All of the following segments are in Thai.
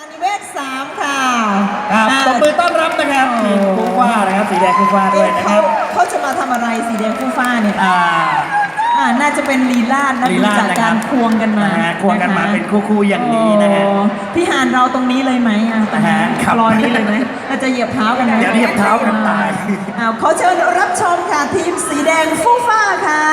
อานิเวศสามค่ะครับอ่าตบมือต้อนรับนะครับทีมคู่ฟ้านะครับสีแดงคู่ฟ้าด้วยเอ๊ะนะคเขารับ เขาจะมาทำอะไรสีแดงคู่ฟ้าเนี่ยอ่า อ่าน่าจะเป็นลีลาดนะลีดูลาศจากนะครับการควงกันมานะฮะควงกันมาะะเป็นคู่ๆอย่างนี้นะฮะ โอ้พี่หานเราตรงนี้เลยไหมอะตรงนี้นะฮะครับ รอนี้เลยไหมเราจะเหยียบเท้ากันไหมเดี๋ยวเหยียบเท้ากันตาย อ่าขอเชิญรับชมค่ะทีมสีแดงฟูฟ้าค่ะ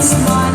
smile.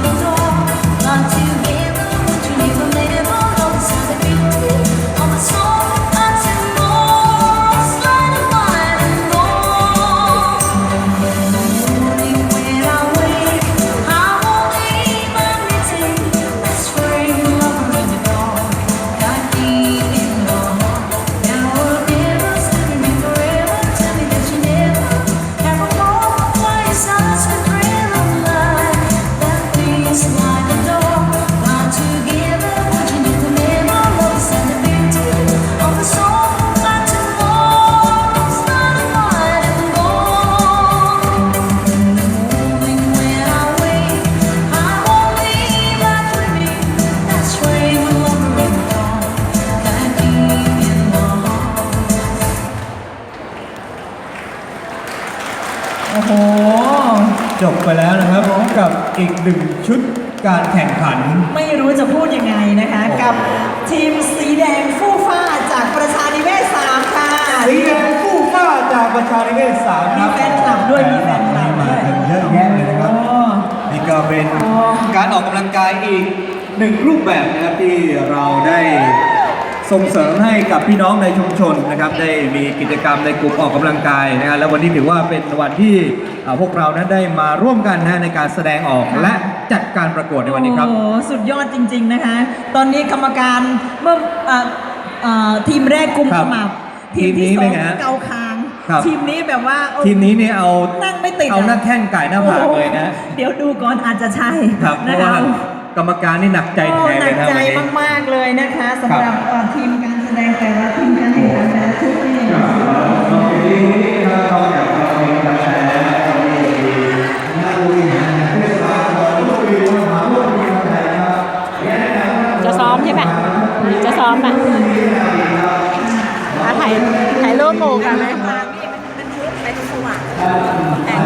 อีกหนึ่งชุดการแข่งขัน ไม่รู้จะพูดยังไงนะคะ กับทีมสีแดงฟู่ฟ้าจากประชานิเวศสามค่ะ สีแดงคู่ฟ้าจากประชานิเวศสามครับมีแฟนคลับด้วยมีแฟนคลับด้วยมากันเยอะแยะเลยนะครับโอ้นี่ก็เป็นอ๋อการออกกำลังกายอีกหนึ่งรูปแบบนะครับที่เราได้ ส่งเสริมให้กับพี่น้องในชุมชนนะครับ ได้มีกิจกรรมในกลุ่มออกกำลังกายนะครับแล้ววันนี้ถือว่าเป็นวันที่เอ่อพวกเรานั้นได้มาร่วมกันนะในการแสดงออกและจัดการประกวดในวันนี้ครับโอ้โหสุดยอดจริง ๆนะคะ ตอนนี้กรรมการเมื่อเอ่อเอ่อทีมแรกกุมครัขบมับทีมนี้ที่สเป็อนงไงฮะเกาคางครับทีมนี้แบบว่าโอ้ทีมนี้เนี่ยเอานั่งไม่ติดะเอาหน้าแข้งไก่หน้าผากเลยนะโอ้โหเดี๋ยวดูก่อนอาจจะใช่ครับเพนะราะคะว่า กรรมการนี่หนักใจแทโอ้นหเลนัยกนะใจวันนี้ มากๆเลยนะคะสำหรับเอ่อทีมการแสดงแต่ละทีมการแข่งขันแต่ละชุดนี่จะซ้อมใช่ไหมจะซ้อมป่ะอะถ่ายถ่ายรูปหมู่กันไหมเป็นชุดเป็นสว่างแต่ง